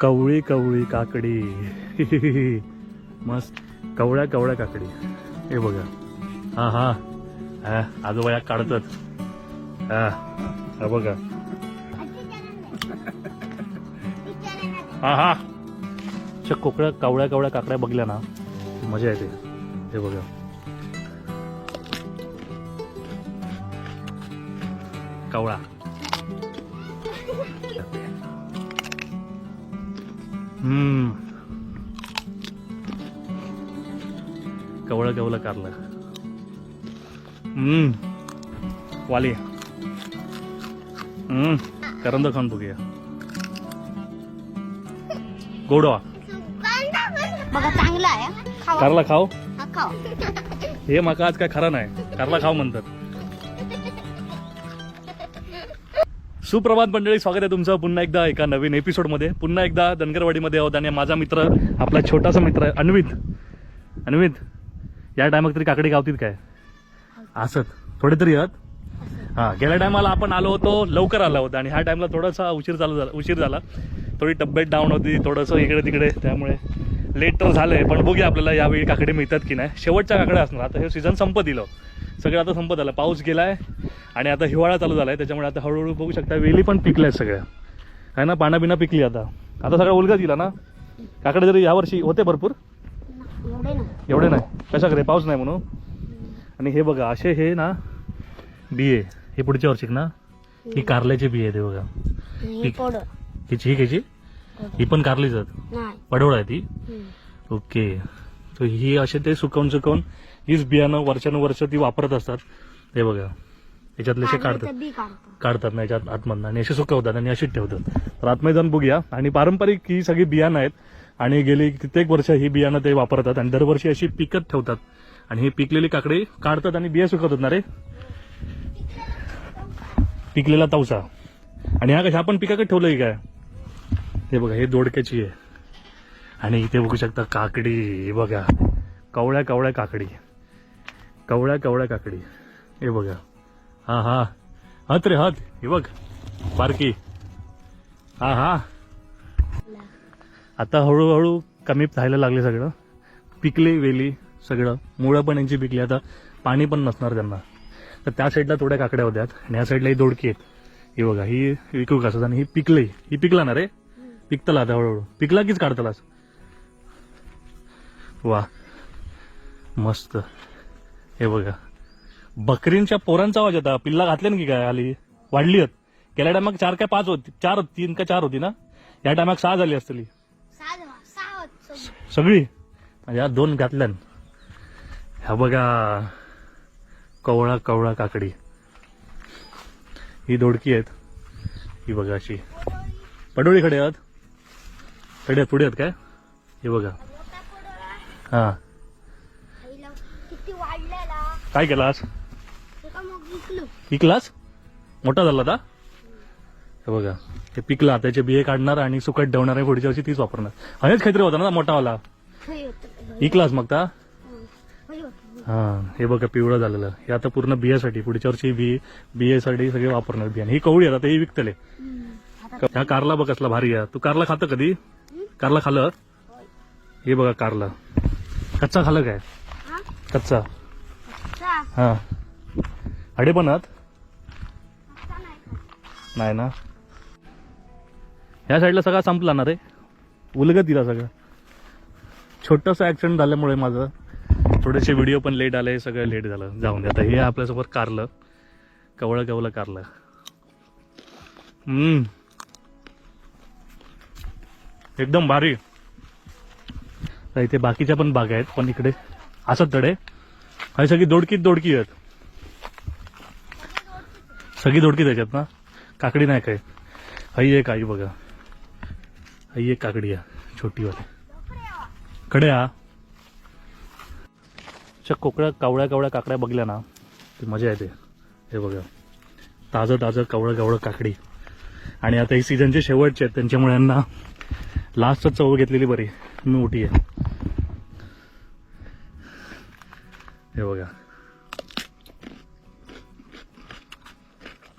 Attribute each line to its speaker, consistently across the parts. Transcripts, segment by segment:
Speaker 1: कवळी कवळी काकडी. मस्त. कवळ्या कवळ्या काकडी. हे बघा. हा हा. हा आजोबा या काढतात. हा हा बघा. हा हा. अशा कोकळ्या कवळ्या कवळ्या काकड्या बघल्या ना मजा येते. हे बघा. कवळा. हम्म. कवळं कवळं कारलं हम्म. वाली. हम्म. करंद खाऊन बघूया. गोडवा.
Speaker 2: बघा चांगला आहे हा. खावा.
Speaker 1: कारला
Speaker 2: हा खावा.
Speaker 1: हे माका आज काय खरं नाही. कारला खाऊ म्हणतात. सुप्रभात मंडळी स्वागत आहे तुमचं पुन्हा एकदा एका नवीन एपिसोडमध्ये पुन्हा एकदा धनगरवाडीमध्ये आहोत आणि माझा मित्र आपला छोटासा मित्र आहे अन्वित. अन्वित या टायमात तरी काकडी गावतील काय? असत थोडे तरी आहात? हा गेल्या टायमाला आपण आलो होतो लवकर आला होता. आणि ह्या टायमाला थोडासा उशीर झाला उशीर झाला. थोडी तब्येत डाऊन होती थोडंसं इकडे तिकडे त्यामुळे लेट तर झालंय पण बघूया आपल्याला यावेळी काकडे मिळतात की नाही. शेवटच्या काकड्या असणार. आता हे सीझन संपत दिलं सगळं आता संपत आलं. पाऊस गेलाय आणि आता हिवाळा चालू झालाय त्याच्यामुळे आता हळूहळू बघू शकता वेली पण पिकल्या सगळ्या. आहे ना? पाना बिना पिकली आता. आता सगळा उलगा दिला ना? काकडे जरी यावर्षी होते भरपूर?
Speaker 2: एवढे
Speaker 1: नाही. कशाकडे? पाऊस नाही म्हणून? आणि हे बघा असे हे ना बिये. हे पुढच्या वर्षी ना ही कारल्याचे बिये आहेत हे बघा. हिची ही कशी? ही पण कारलीच आहेत.
Speaker 2: नाही.
Speaker 1: पडवळ आहे ती. ओके. तर ही असे ते सुकवून सुकवून हीच बियाणं वर्षानुवर्ष ती वापरत असतात. हे बघा. याच्यातले असे काढतात. काढतात. ना याच्यात आतमधनं आणि असे सुकवतात आणि अशीच ठेवतात. तर आतमध्ये जाऊन बघूया. आणि पारंपरिक ही सगळी बियाणं आहेत. आणि गेली कित्येक वर्ष ही बियाणं ते वापरतात आणि दरवर्षी अशी पिकत ठेवतात. आणि ही पिकलेली काकडी काढतात आणि बिया सुकवतात ना रे? पिकलेला तवसा. आणि ह्या कशा आपण पिकाकडे ठेवलंय काय? हे बघा हे दोडक्याची आहे. आणि इथे बघू शकता काकडी. हे बघा. कवळ्या कवळ्या काकडी. कवळ्या कवळ्या काकडी. हे बघा. हा हा. हात रे हात. हे बघ. बारकी हा हा. आता हळूहळू कमी व्हायला लागले सगळं. पिकले वेली सगळं. मुळं पण यांची पिकली. आता पाणी पण नसणार त्यांना. तर त्या साईडला थोड्या काकड्या होत्या आणि या साईडला ही दोडकी आहेत. ही बघा ही विकू कसं आणि ही पिकली. ही पिकला ना रे? पिकतला आता हळूहळू. पिकला कीच काढतलास? वा. मस्त. हे बघा. बकरींच्या पोरांचा आवाज होता पिल्ला घातले ना की काय? आली. वाढली आहेत गेल्या टायमाक चार काय पाच होती. चार होती. तीन का चार होती ना? या टायमाक सहा झाली असतली.
Speaker 2: सगळे.
Speaker 1: म्हणजे दोन घातल्यान. ह्या बघा. कवळा कवळा काकडी. ही दोडकी आहेत. ही बघा अशी. पडोळी खडे आहेत. खडे पुढे आहेत काय? हे बघा. हा. काय केलास
Speaker 2: ते
Speaker 1: पिकलास? मोठा झाला आता हे बघा हे पिकला त्याचे बिये काढणार आणि सुकट ठेवणार आहे पुढच्या वर्षी तीच वापरणार. हयच काहीतरी होता ना मोठावाला?
Speaker 2: हे होतं.
Speaker 1: इकलास मग ता?
Speaker 2: हं. हे
Speaker 1: बघा पिवळं झालेलं. हे आता पूर्ण बियासाठी पुढच्या वर्षी बी बियासाठी सगळे वापरणार बियाणे ही कवळी आता ही विकतले. ह्या कारला बघ कसला भारी आहे. तू कारला खातं कधी? कारला खाल्लं? हे बघा कारला. कच्चा खाल्लं काय? कच्चा. हा. अडे
Speaker 2: अच्छा नाही
Speaker 1: ना? ह्या साईडला सगळा संपला ना रे. उलगत दिला सगळं. छोटंसं ऍक्सिडेंट झाल्यामुळे माझं थोडेसे व्हिडिओ पण लेट आले सगळं लेट झालं. जाऊन दे आता. हे आपल्यासोबत कारलं. कवळं कवळं कारलं. हम्म. एकदम भारी. इथे बाकीच्या पण बागा आहेत पण इकडे असत तडे. आणि सगळी दोडकीत दोडकी आहेत. सगळी दोडकी त्याच्यात ना? काकडी नाही काय हई एक आई बघा. हई एक काकडी आहे छोटीवाली. कडे हा अशा कोकळ्या कावळ्या कावळ्या काकड्या बघल्या ना ते मजा येते. हे बघा. ताजं ताजं कावळं कावळं काकडी. आणि आता ही सीझनचे शेवटचे आहेत त्यांच्यामुळे यांना लास्टच चव घेतलेली बरी. मी मोठी आहे. हे बघा.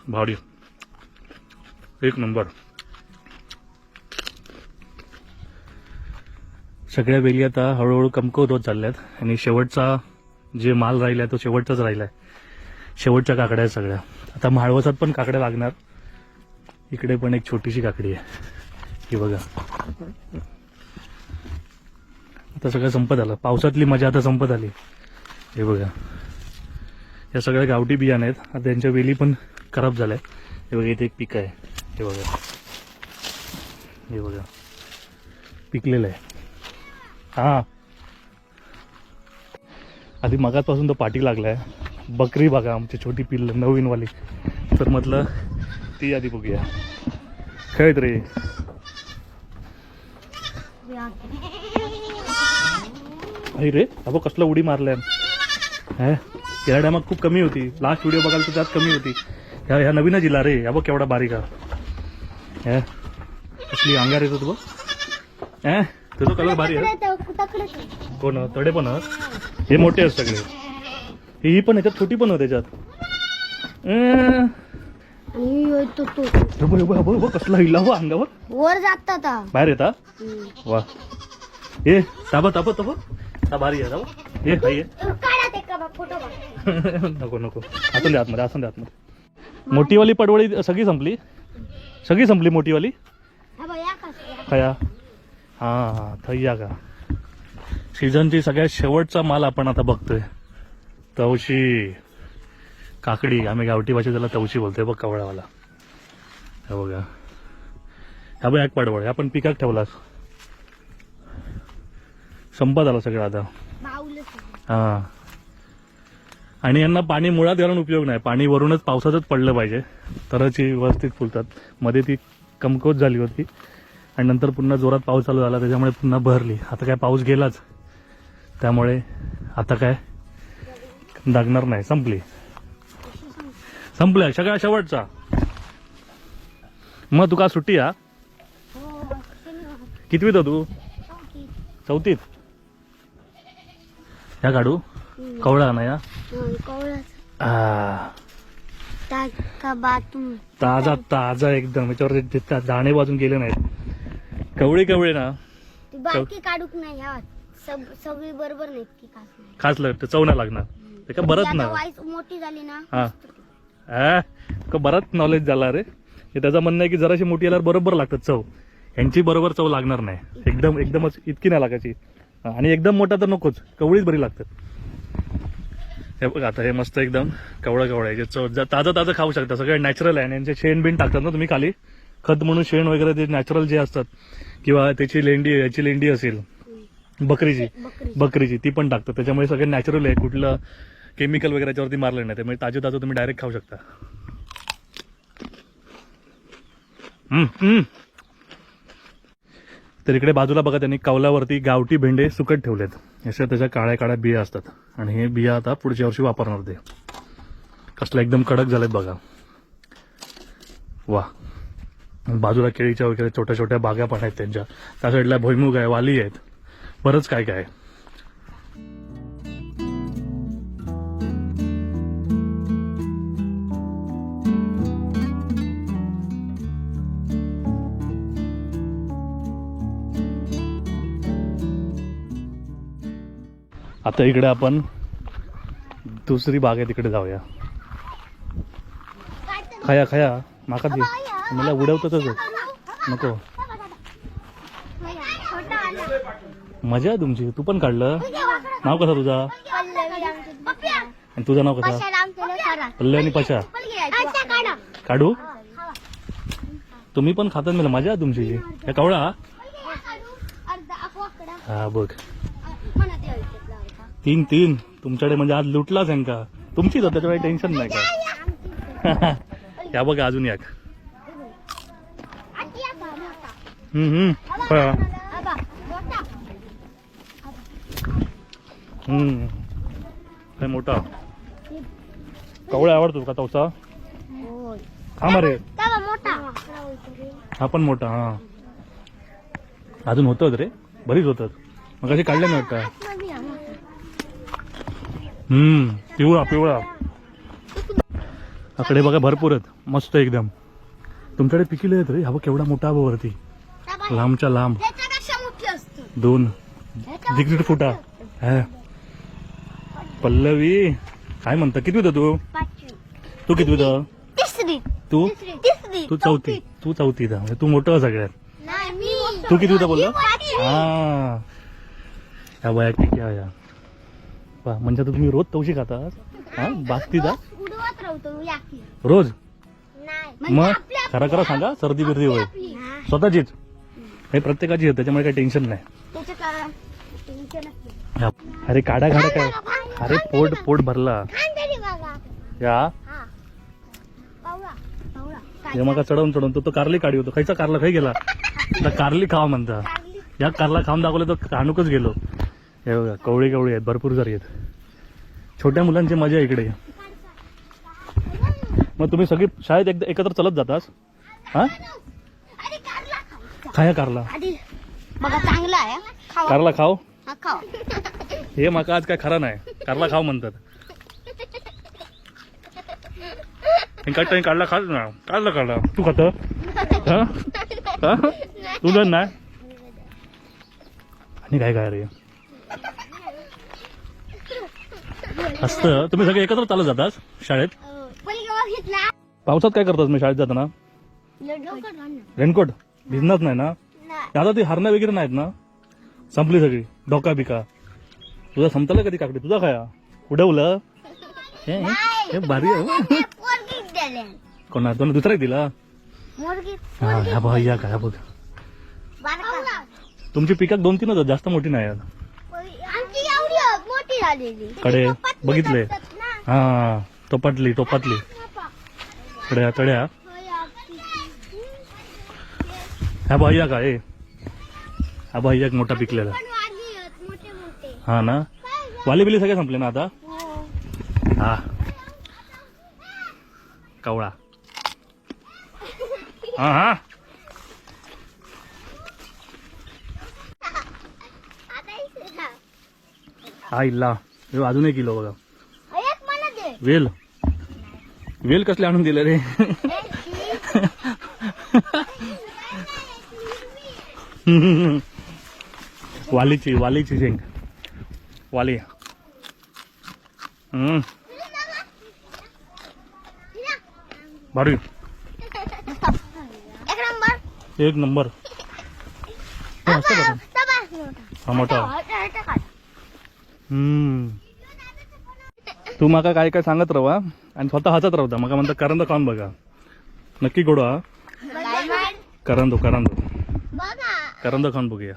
Speaker 1: भावडी एक नंबर. सगळ्या वेली आता हळूहळू कमकवत होत चालल्यात. आणि शेवटचा जे माल राहिला तो शेवटचाच राहिलाय. शेवटच्या काकड्या आहेत सगळ्या. आता माळवसात पण काकड्या लागणार. इकडे पण एक छोटीशी काकडी आहे. ही बघा. आता सगळं संपत आलं. पावसातली मजा आता संपत आली. हे बघा. या सगळ्या गावठी बियाणे आहेत. आता त्यांच्या वेली पण खराब झाल्या हे बघा इथे एक पीक आहे. हे बघा. हे बघा. पिकलेलं आहे. हा. आधी मगातपासून तो पाठी लागलाय. बकरी बघा आमची छोटी पिल्ल नवीनवाली. तर म्हटलं ती आधी बघूया. खेळत रे. अरे रे अबो कसला उडी मारल्या. या टायमात खूप कमी होती. लास्ट व्हिडिओ बघाल तर त्यात कमी होती. ह्या ह्या नवीनच इला रे. अबो केवढा बारीक हा हे? कसली अंगार येतो तू बघ. हे? त्याचा कलर भारी आहे. कोण? तडे पण? हे मोठे आहेत सगळे. हे ही पण याच्यात छोटी पण त्याच्यात. हे बघ, हे बघ, हे बघ, हे बघ, कसला हिला हो अंगावर
Speaker 2: वर जातात आता.
Speaker 1: बाहेर येता वा. ए ताबा ताबा ताबा. भारी आहे ताबा नको नको. असून दे आतमध्ये असून दे आतमध्ये. मोठीवाली पडवळी सगळी संपली? सगळी संपली मोठीवाली खया? हा हा थैया का? सीझनची सगळ्यात शेवटचा माल आपण आता बघतोय. तवशी. काकडी आम्ही गावठी भाषेत त्याला तवशी बोलतोय बघ कवळावाला. हे बघा. ह्या बघ एक पाडवळ. ह्या पण पिकाक ठेवलास संपत आला सगळं आता. हा. आणि यांना पाणी मुळात घालून उपयोग नाही. पाणी वरूनच पावसातच पडलं पाहिजे. तरच ही व्यवस्थित फुलतात. मध्ये ती कमकोत झाली होती. आणि नंतर पुन्हा जोरात पाऊस चालू झाला. त्याच्यामुळे पुन्हा भरली. आता काय पाऊस गेलाच. त्यामुळे आता काय लागणार नाही. संपली. संपल्या. सगळ्या शेवटचा. मग तुका सुट्टी हा कितवीत तू? चौथीत. ह्या काढू कवळा ना?
Speaker 2: का बातून.
Speaker 1: ताजा ताजा एकदम. याच्यावर ते- ते दाणे वाजून गेले नाहीत. कवळे कवळे ना.
Speaker 2: काढूक नाही सगळी बरोबर नाही.
Speaker 1: खास लागतं चव नाही लागणार. ते का बरंच ना.
Speaker 2: मोठी झाली ना.
Speaker 1: हा. का बराच नॉलेज झाला रे. त्याचं म्हणणं आहे की जराशी मोठी आल्यावर बरोबर लागतात चव. यांची बरोबर चव लागणार नाही. एकदम एकदमच इतकी नाही लागायची. आणि एकदम मोठा तर नकोच. कवळीच बरी लागतात. हे बघा आता हे मस्त एकदम कवळं कवळं आहे. ज- ताजं ताजं खाऊ शकता. सगळं नॅचरल आहे आणि यांचे शेण बिन टाकतात ना तुम्ही खाली? खत म्हणून शेण वगैरे ते नॅचरल जे असतात किंवा त्याची लेंडी याची लेंडी असेल बकरीची
Speaker 2: बकरी
Speaker 1: बकरीची ती पण टाकतात. त्याच्यामुळे सगळं नॅचरल आहे. कुठलं केमिकल वगैरे याच्यावरती मारलं नाही. त्यामुळे ताजं ताजं तुम्ही डायरेक्ट खाऊ शकता. तर इकडे बाजूला बघा त्यांनी कौलावरती गावठी भेंडे सुकट ठेवलेत. अशा त्याच्या काळ्या काळ्या बिया असतात. आणि हे बिया आता पुढच्या वर्षी वापरणार ते. कसलं एकदम कडक झालेत बघा. वा बाजूला केळीच्या वगैरे छोट्या छोट्या बागा पण आहेत त्यांच्या. त्या साईडला भुईमुग आहे वाली आहेत. बरंच काय काय आहे. आता इकडे आपण दुसरी बाग आहे तिकडे जाऊया. खाया खाया. माका दे. मला उडवतच नको. मजा आहे तुमची. तू पण काढलं. नाव कसं तुझा? आणि तुझं नाव कसं? पल्ले आणि पशा. काढू? तुम्ही पण खातात मला. मजा आहे तुमची. या कवळा हा बघ. तीन तीन तुमच्याकडे म्हणजे आज लुटलाच आहे का? तुमचीच आहे, त्याच्यामुळे टेन्शन नाही का? या बघा अजून एक. हम्म हम्म. फळा. मोठा? कवळा आवडतो का तवसा? हा
Speaker 2: रे
Speaker 1: हा पण मोठा हा. अजून होत रे. बरीच होतात. मग कशी काढले नाही वाटतं हम्म पिवळा पिवळा. आकडे बघा भरपूर आहेत. मस्त एकदम. तुमच्याकडे पिकिले आहेत रे. हा बघ केवढा मोठा वरती. लांबच्या लांब. दोन. जिगजिट फुटा. हा. पल्लवी. काय म्हणता? किती होतं तू? तू किती होतं? तू? तू चौथी. तू चौथी म्हणजे तू मोठं सगळ्यात. तू किती होतं बोलला. हा. या वयात किती या. वा म्हणजे आता तुम्ही रोज तवशी खाता? हा? बास्तीचा
Speaker 2: रोज उडवत राहतो याकी.
Speaker 1: रोज?
Speaker 2: नाही.
Speaker 1: मग? खरं खरं सांगा सर्दी बिर्दी होय. स्वतःचीच. हे प्रत्येकाची आहे त्याच्यामुळे काही टेन्शन नाही. अरे काढा काढा काय? अरे पोट पोट भरला. या.
Speaker 2: हा.
Speaker 1: हे मग चढवून चढवून. तो तो कारली काढी होतो. खायचा कारला खाई गेला. कारली खावा म्हणता. या कारला खाऊन दाखवलं तर काणूकच गेलो. हे बघा कवळी कवळे आहेत भरपूर जरी आहेत. छोट्या मुलांची मजा आहे इकडे. मग तुम्ही सगळी शाळेत एकदा एकत्र चलत जातास हा?
Speaker 2: कारला
Speaker 1: खाया कारला. कारला खाव
Speaker 2: हे
Speaker 1: माका आज काय खरा नाही. कारला खाव म्हणतात. काढला खाल ना. काढला काढला. तू खात? तुझं नाही? आणि काय काय रे? असतं. तुम्ही सगळे एकत्र चालत जातास शाळेत?
Speaker 2: घेतला.
Speaker 1: पावसात काय करतास मी शाळेत जाताना? रेनकोट? भिजणार नाही ना? आता ती हरणं वगैरे नाहीत ना? संपली सगळी. डोका बिका. तुझा संपला कधी काकडी? तुझा खाया? उडवलं? हे, हे, हे भारी आहे हो. कोणा तुला दुसरा दिला? हा बघ या काय बघ. तुमची पिकाक दोन तीनच जास्त मोठी नाही.
Speaker 2: मोठी झालेली.
Speaker 1: कडे बघितले. हा टोपाटली टोपातली तड्या तड्या ह्या बाह्या काय हा बाह्या एक मोठा पिकलेला. हा ना? वाली बिली सगळे संपले ना आता? हा. कवळा. हा हा. हा इल्ला. हे अजून एक किलो बघा. वेल. वेल कसले आणून दिले रे? वालीची वालीची शेंग. वाली. भारी.
Speaker 2: एक नंबर.
Speaker 1: मोठा तू माका काय काय सांगत राहा आणि स्वतः हसत राहता मका म्हणता करंद खाऊन बघा. नक्की गोडा करंदो करंदो. करंद खाऊन बघूया.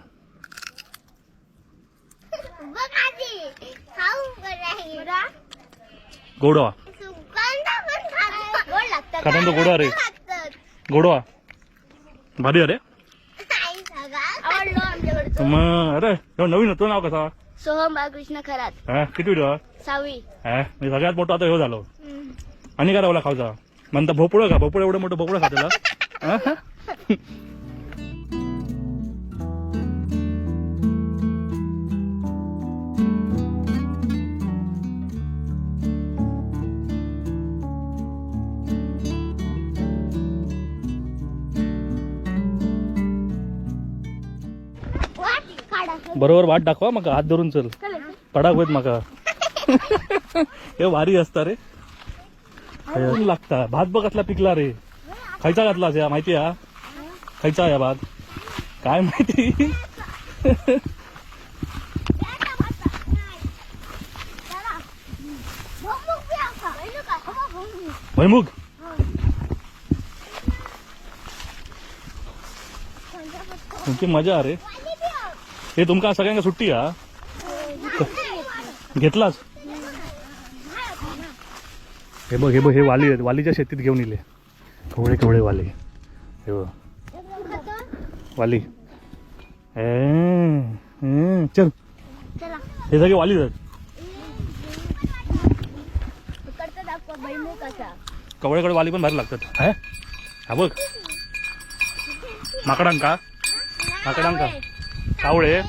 Speaker 1: गोडवा.
Speaker 2: सुगंध पण खातो गोड लागतं
Speaker 1: कारण तो गोड आहे रे. गोडवा भारी अरे मग अरे नवीन होतो नाव कसा?
Speaker 2: सोहम बाळकृष्ण खरात.
Speaker 1: हा किती व्हिडिओ
Speaker 2: सावी
Speaker 1: हा मी सगळ्यात मोठा आता ह्यो झालो. आणि काय रावला खावचा म्हणता भोपळं खा भोपळं एवढं मोठं भोपळं खा बरोबर वाट दाखवा मग हात धरून चल. पडाक होत मका. हे भारी असता रे. लागता. भात बघ कसला पिकला रे. खायचा घातला या माहिती हा? खायचा या भात. काय माहिती? भैमुग तुमची मजा रे. हे तुमका सगळ्यांना सुट्टी हा? घेतलाच? हे बघ हे बघ हे वाली आहेत वालीच्या शेतीत घेऊन इले. कवळे कवळे वाली. हे बघ. वाली. ए, ए, चल. हे सगळे वाली आहेत.
Speaker 2: इकडचं दाखवा बैमुख असा
Speaker 1: कवळे कवळे वाली पण भारी लागतात. हे? हा बघ. माकडांका? माकडांका? कावळे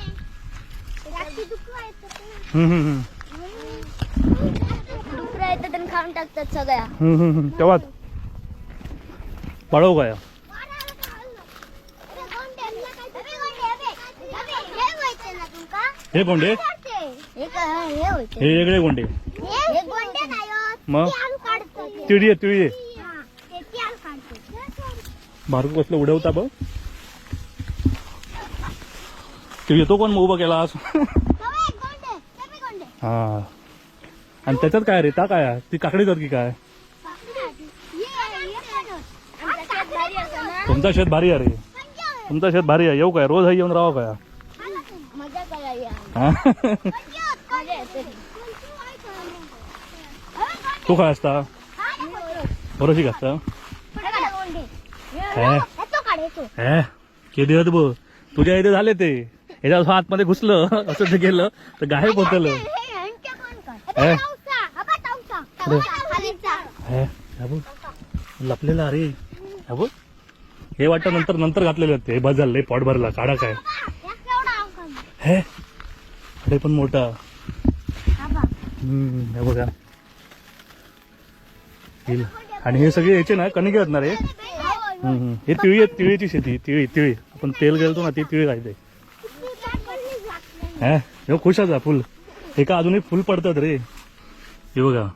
Speaker 2: डुकरं येतात आणि खाऊन टाकतात सगळ्या
Speaker 1: तेव्हा पळव गया. हे कोंडे
Speaker 2: हे
Speaker 1: वेगळे कोंडे मग? तिळी तिळी बारकू कसलं उडवता बघ. तिळी येतो कोण मग उभा केला आज
Speaker 2: तो ते.
Speaker 1: हा. आणि त्याच्यात काय रे? ता काय आहे? ती काकडी जात की काय?
Speaker 2: ये, ये पण होत. आमचं शेत भारी असं ना.
Speaker 1: तुमचा शेत भारी आहे रे. तुमचा शेत भारी आहे. येऊ काय? रोज येऊन राहा काय? हा?
Speaker 2: मजा येते.
Speaker 1: तू काय असता? बरोशी का असता? हे? हे? किती होत बघ तुझ्या इथे झाले ते. याच्या आतमध्ये घुसलं असं ते गेलं तर गायब होतलं लपलेला अरे बघ. हे वाटतं नंतर नंतर घातलेले होते हे बस झालं पॉट भरला. काढा काय. हे अरे पण मोठा. हे बघा. आणि हे सगळे याचे ना कणिके असणार. हे तिळी आहेत तिळीची शेती तिळी तिळी. आपण तेल गेलतो ना ती तिळी खायचे हे? हे खुशच आहे फुल. एका अजूनही फुल पडतात रे. हे बघा.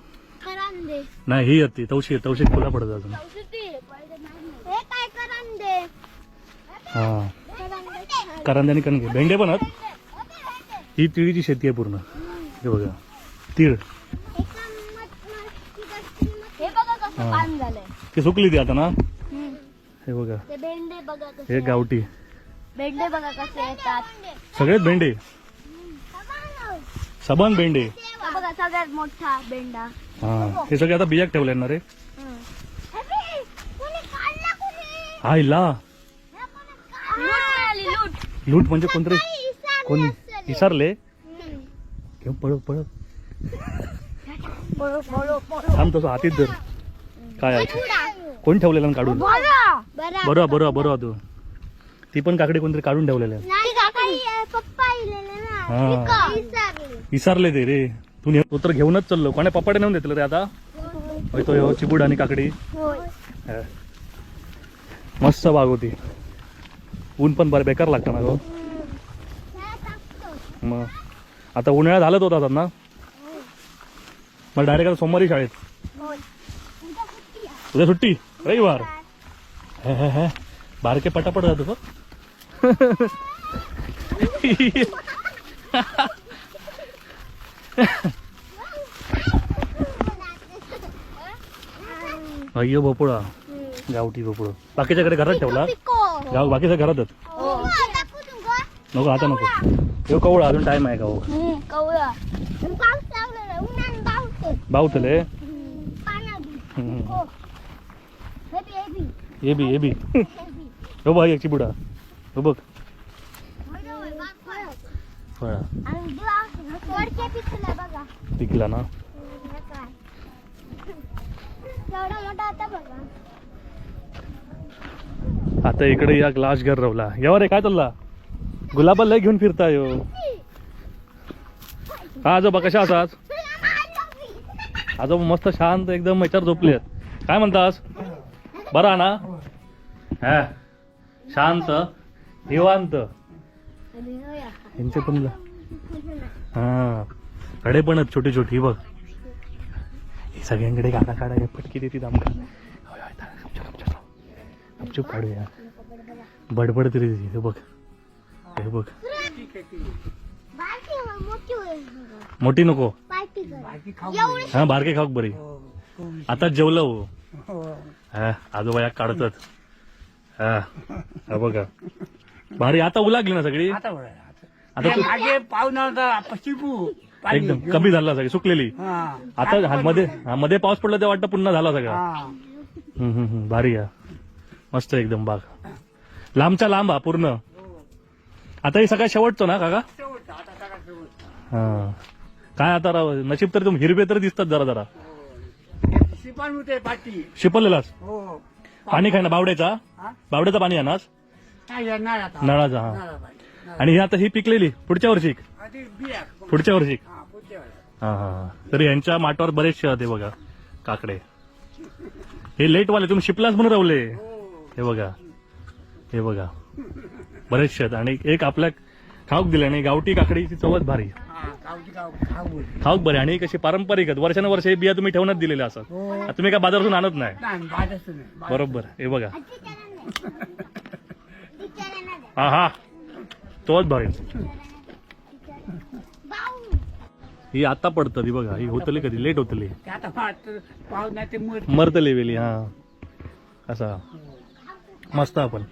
Speaker 1: नाही ही येते. तवशी तवशी फुला पडतात अजून.
Speaker 2: हे
Speaker 1: हा. करंद्याने कणके. भेंडे पण आहेत. ही तिळीची शेती आहे पूर्ण. हे बघा. तीळ.
Speaker 2: हे
Speaker 1: हा. ती सुकली ती आता ना? हे बघा. हे गावठी.
Speaker 2: भेंडे बघा कसे येतात.
Speaker 1: सगळेच भेंडे. सबन भेंडे.
Speaker 2: हा बघा सगळ्यात मोठा भेंडा.
Speaker 1: हा हे सगळे आता बियाक ठेवले ना रे. हा इला
Speaker 2: लूट
Speaker 1: लूट. म्हणजे कोणतरी कोण विसरले? घेऊन पळ पळ थांब तसं हातीत धर. काय आहे? कोण ठेवलेलं काढून? बरोबर बरोबर बरोबर तू ती पण काकडी कोणतरी काढून ठेवलेलं आहे.
Speaker 2: पप्पा
Speaker 1: हा. विसरले. ते रे. तू तू तर घेऊनच चाललो. कोणा पप्पाडे नेऊन देतलं रे आता? होय तो ह्यो चिबूड आणि काकडी. हा. मस्त बाग होती. ऊन पण बरं बेकार लागतं ना गो. मग. आता उन्हाळ्यात हालत होता ना? मग डायरेक्ट आता सोमवारी शाळेत. उद्या सुट्टी रविवार? हे हे हे. बारके पटापट जातो अय्यो भोपळा. गावठी भोपळं. बाकीच्याकडे घरात ठेवला? गाव बाकीच्या घरातच? नको आता नको. हे कवळ अजून टाइम आहे का हो. बावतले.
Speaker 2: हे बी. हे
Speaker 1: ये बी. हो बघ याची बुडा हो बघ. फळा
Speaker 2: पिकला
Speaker 1: ना? आता इकडे या ग्लास घर रवला यावर रे काय चालला? गुलाबा लय घेऊन फिरताय हो हा आजोबा कशा असाच आजोबा मस्त शांत एकदम याच्यावर झोपले काय म्हणतास? बरा ना? हा. शांत निवांत. यांचे पण हा. कडे पण आहेत छोटी छोटी बघ. हे सगळ्यांकडे काका काढा पटकी देते आमका. होय, गपचूप, काढूया. बडबड तरी हे बघ. हे बघ.
Speaker 2: मोठी
Speaker 1: नको. हा बारके खाऊ बरी. आता जेवलं हो आजोबा या काढतात. हा हा बघा. भारी आता उलागली ना सगळी
Speaker 3: आता बरं.
Speaker 1: आता तू
Speaker 3: मागे पाहुणा होता पाणी.
Speaker 1: एकदम कमी झाला सगळी सुकलेली
Speaker 3: हा.
Speaker 1: आता हा मध्ये हा, मध्ये पाऊस पडला ते वाटतं पुन्हा झाला सगळा
Speaker 3: हा.
Speaker 1: हम्म, हम्म, हम्म. भारी आहे मस्त एकदम बाग लांबच्या लांब हा पूर्ण आता हे सगळ्यात शेवटचं ना काका
Speaker 3: शेवट, आता सगळा शेवट.
Speaker 1: हा काय आता राव नशीब तर तुम हिरवे तर दिसतात जरा जरा
Speaker 3: शिपान होते पाठी
Speaker 1: शिपरलेलाच
Speaker 3: हो
Speaker 1: पाणी खाय ना बावड्याचा
Speaker 3: हा?
Speaker 1: बावड्याचा पाणी आहे ना
Speaker 3: काय येणार आता
Speaker 1: नळाचा हा. आणि ही आता ही पिकलेली पुढच्या वर्षी
Speaker 3: आधी बिया.
Speaker 1: पुढच्या वर्षी
Speaker 3: हा.
Speaker 1: हा हा. तर यांच्या माटावर बरेचसे होते बघा काकडे. हे लेट वाले तुम्ही शिपलाच म्हणून रावले.
Speaker 3: हो.
Speaker 1: बघा हे बघा. बरेचसे आहेत. आणि एक आपल्या खाऊक दिले आणि गावठी काकडीची चवच भारी.
Speaker 3: हा.
Speaker 1: खाऊक बरे आणि कशी पारंपरिक आहेत. वर्षानुवर्ष हे बिया तुम्ही ठेवण्यात दिलेले असतात.
Speaker 3: हो.
Speaker 1: तुम्ही काय बाजारातून आणत नाही. बरोबर. हे बघा. हा हा तोच भारी. ही आता पडतं ती बघा. ही होतली कधी? लेट होतली.
Speaker 3: ते आता फाट नाही ते मर
Speaker 1: मरतली वेली हा. असा. मस्त आपण.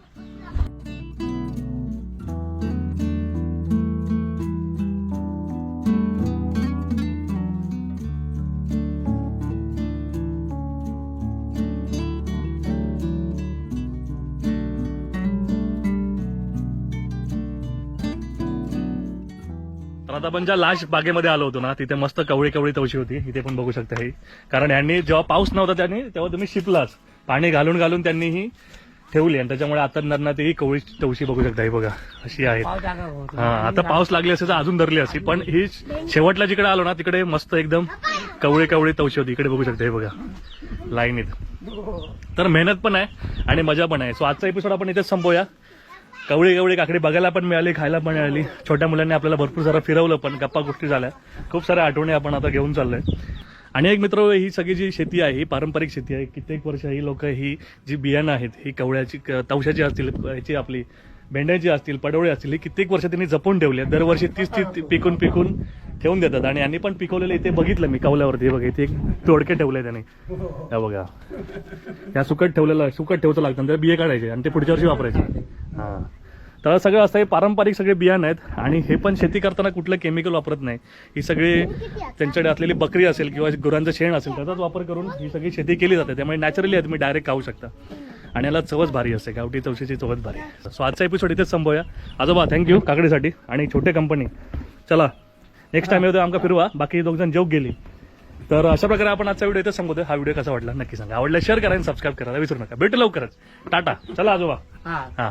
Speaker 1: आता आपण ज्या लास्ट बागेमध्ये आलो होतो ना तिथे मस्त कवळी कवळी तवशी होती. इथे पण बघू शकता ही. कारण यांनी जेव्हा पाऊस नव्हता त्यांनी तेव्हा तुम्ही शिपलाच. पाणी घालून घालून त्यांनी ही ठेवली. आणि त्याच्यामुळे आता नरना ती कवळी तवशी बघू शकता ही बघा. अशी आहे. हा आता पाऊस लागली असेल तर अजून धरली असती पण ही शेवटला जिकडे आलो ना तिकडे मस्त एकदम कवळी कवळी तवशी होती. इकडे बघू शकता हे बघा. लाईनीत. तर मेहनत पण आहे आणि मजा पण आहे. सो आजचा एपिसोड आपण इथेच संपवूया. कवळी कवळी काकडी बघायला पण मिळाली खायला पण मिळाली. छोट्या मुलांनी आपल्याला भरपूर सारा फिरवलं पण गप्पा गोष्टी झाल्या. खूप साऱ्या आठवणी आपण आता घेऊन चाललोय. आणि एक मित्र ही सगळी जी शेती आहे ही पारंपरिक शेती आहे कित्येक वर्ष ही लोक ही जी बियाणं आहेत ही कवळ्याची तवशाची असतील ह्याची आपली भेंड्याची असतील पडवळी असतील ही कित्येक वर्ष त्यांनी जपून ठेवली आहेत. दरवर्षी तीच ती पिकून पिकून ठेवून देतात. आणि यांनी पण पिकवलेलं इथे बघितलं मी कवल्यावरती. बघा इथे एक तोडके ठेवले त्यांनी. या बघा. या सुकट ठेवलेलं सुकट ठेवतं लागतं नंतर बिये काढायचे आणि ते पुढच्या वर्षी वापरायचे. हां. तर सगळं असं हे पारंपरिक सगळे बियाणं आहेत आणि हे पण शेती करताना कुठलं केमिकल वापरत नाही. ही सगळी त्यांच्याकडे असलेली बकरी असेल किंवा गुरांचं शेण असेल त्याचाच वापर करून ही सगळी शेती केली जाते. त्यामुळे नॅचरली आहे तुम्ही डायरेक्ट खाऊ शकता. आणि याला चवच भारी असते गावठी चवशीची चवच भारी. सो आजचा एपिसोड इथेच संपवूया आजोबा थँक्यू काकडीसाठी आणि छोटे कंपनी चला नेक्स्ट टाइम येतो आमका फिरवा. बाकी दोघ जण जोक गेली. तर अशा प्रकारे आपण आजचा व्हिडिओ इथेच संपवतोय. हा व्हिडिओ कसा वाटला नक्की सांगा. आवडला शेअर करा आणि सबस्क्राईब करा. विसरू नका. भेटू लवकरच. टाटा. चला आजोबा.
Speaker 3: हा.